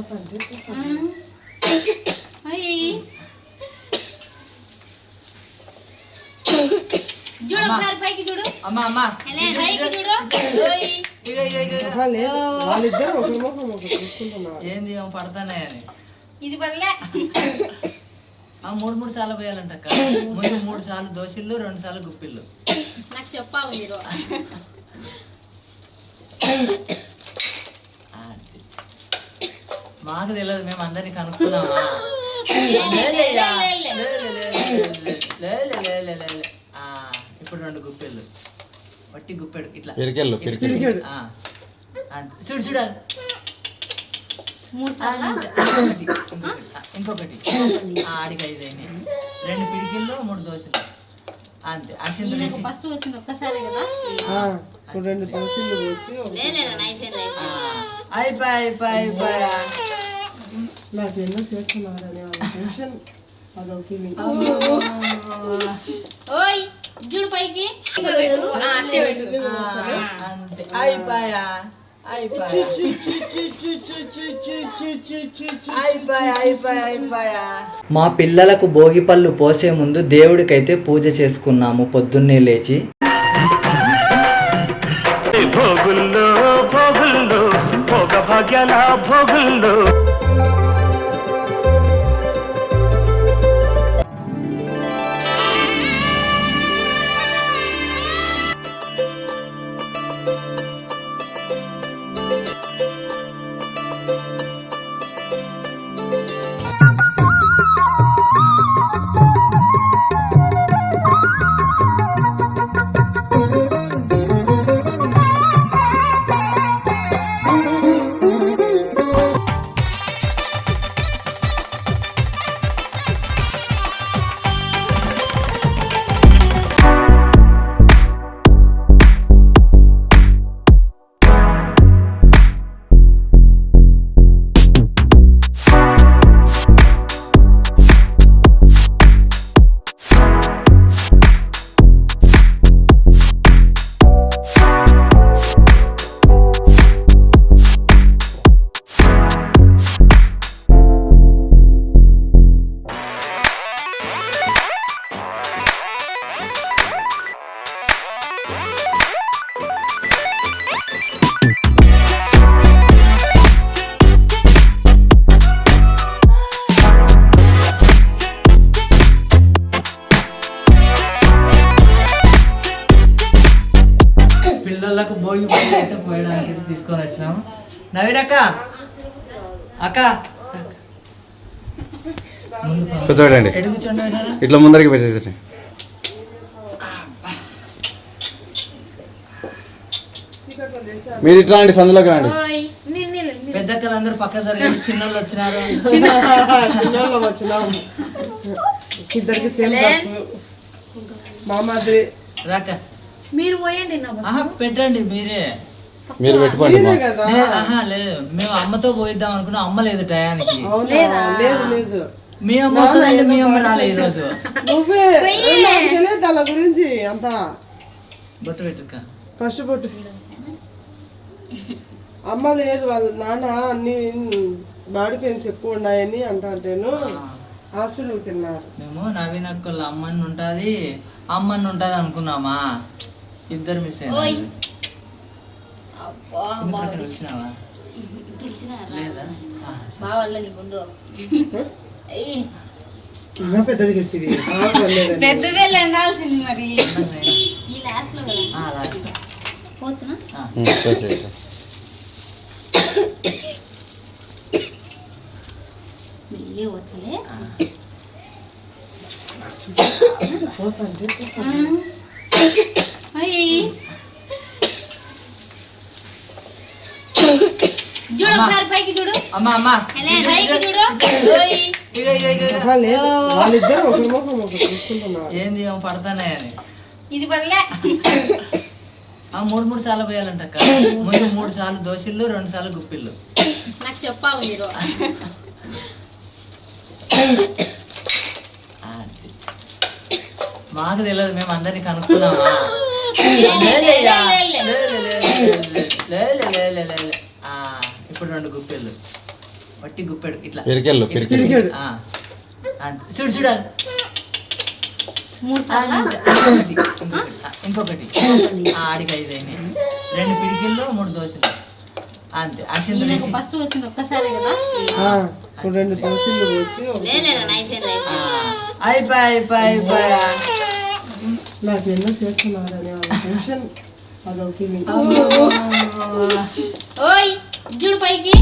పోసంటే చూసాను అయ్యి చూడు ఒకసారి పైకి చూడు. అమ్మా అమ్మా. పైకి చూడు. ఓయ్. ఇగ ఇగ ఇగ ఇగ. ఆహా, లేదు వాళ్ళిద్దరు ఒకరి ముఖం ఒకరు చూసుకుంటున్నారు. ఏంది ఏమో పడతానాయని ఇది వల్లే ఆ మూడు మూడు సార్లు పోయాలంట అక్క. ముందు మూడు సార్లు దోశలు రెండు సార్లు గుప్పిళ్ళు. నాకు చెప్పావు మీరు. మాకు తెలియదు మేము అందరినీ కనుక్కున్నామా ఇప్పుడు రెండు గుప్పెళ్ళు వట్టి గుప్పెడు ఇట్లా చూడు చూడాలి ఇంకొకటి ఆడికి రెండు పిడికిళ్ళు మూడు దోశలు అంతే అక్షంత ఫస్ట్ వచ్చింది ఒక్కసారి కదా రెండు దోశలు పోసి అయిపోయి అయిపోయి నాకు ఎన్నో టెన్షన్ అదో ఫీలింగ్ ఓయ్ చూడు పైకి అయిపోయా మా పిల్లలకు భోగి పళ్ళు పోసే ముందు దేవుడికైతే పూజ చేసుకున్నాము పొద్దున్నే లేచి భోగుల్లో భోగుల్లో భోగ భాగ్యాల భోగుల్లో తీసుకొని వచ్చినాము. నవీన్ అక్క. అక్క. కూర్చోండి ఇట్లా ముందరికి పెట్టేసండి మీరు ఇట్లాంటి సందులోకి రండి. పెద్ద పక్క జరిగింది చిన్నోళ్ళు వచ్చినారు. చిన్నోళ్ళు వచ్చినాము ఇద్దరికి సేమ్ మామాది రాక. మీరు పోయండి పెట్టండి మీరే. మీరు పెట్టుకోండి లేదు మేము అమ్మతో పోయిద్దాం అనుకున్నాం అమ్మ లేదు టయానికి. లేదు? లేదు మీ అమ్మ వస్తుందంటే మీ అమ్మ రాలే ఈరోజు. నువ్వే. దాని గురించి అంతా. బొట్టు పెట్టుక. ఫస్ట్ పొట్టు అమ్మ లేదు వాళ్ళ నాన్న అన్ని బాడీ పెయిన్స్ ఎక్కువ ఉన్నాయని అంటా అంటేను హాస్పిటల్కి వెళ్ళినారు. మేము నవీన్ అక్కల అమ్మని ఉంటుంది అమ్మని ఉంటుంది అనుకున్నామా? ఇద్దరు మిస్ ఓయ్. వచ్చినావా వల్ల నీకుండు పెద్దది కట్టింది. పెద్దదే ఎండాల్సింది మరి. ఈ లాస్ట్లో కదా. పోవచ్చునా? మళ్ళీ వచ్చలే వాళ్ళిద్దరు ఒకరి ముఖం ఒకరు చూసుకుంటున్నారు ఏంది ఏమో పడతానాయని ఇది వల్లే ఆ మూడు మూడు సార్లు పోయాలంట అక్క ముందు మూడు సార్లు దోశలు రెండు సార్లు గుప్పిళ్ళు నాకు చెప్పావు మీరు. మాకు తెలియదు మేము అందరినీ కనుక్కున్నామా ఇప్పుడు రెండు గుప్పెళ్ళు. వట్టి గుప్పెడు ఇట్లా. పిరికెళ్ళు, పిరికెళ్ళు. ఆ. చూడు చూడాలి మూడు సార్లు? ఇంకొకటి. ఆ, ఆడికి ఐదు అయినాయి. రెండు పిడికిళ్ళు మూడు దోశలు. అంతే. అక్షంత ఈయనకు ఫస్ట్ వచ్చింది ఒక్కసారి కదా? ఆ, ఇప్పుడు రెండు దోశలు పోసి అయిపోయి అయిపోయి అయిపోయి నాకు ఎన్నో టెన్షన్ అదో ఫీలింగ్ ఓయ్. చూడు పైకి.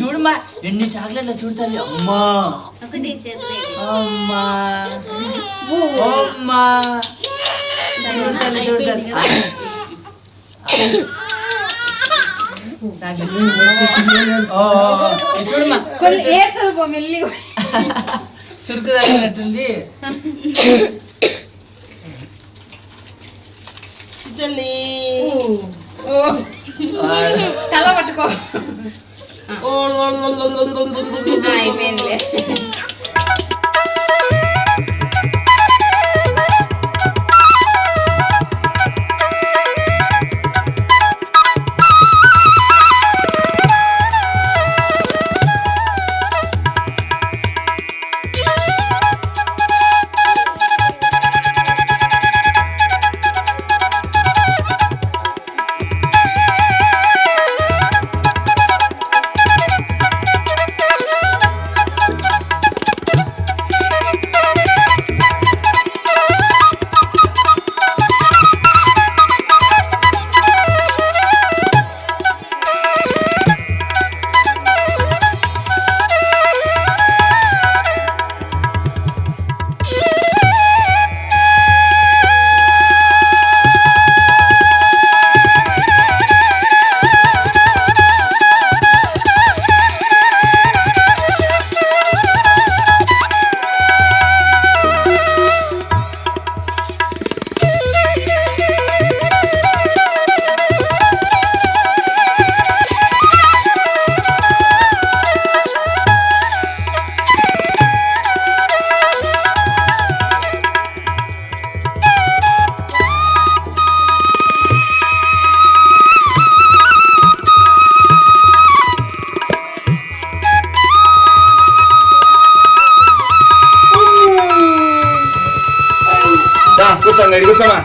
చూడమ్మా ఎన్ని చాక్లెట్లు చూడతాలి అమ్మా. అమ్మా. అమ్మా. చూడతాలి చూడతాలి. ఇది సురుకు తగినట్టుంది తల పట్టుకో. ఓ, అయిపోయిందిలే కూర్చోండి కూర్చోమా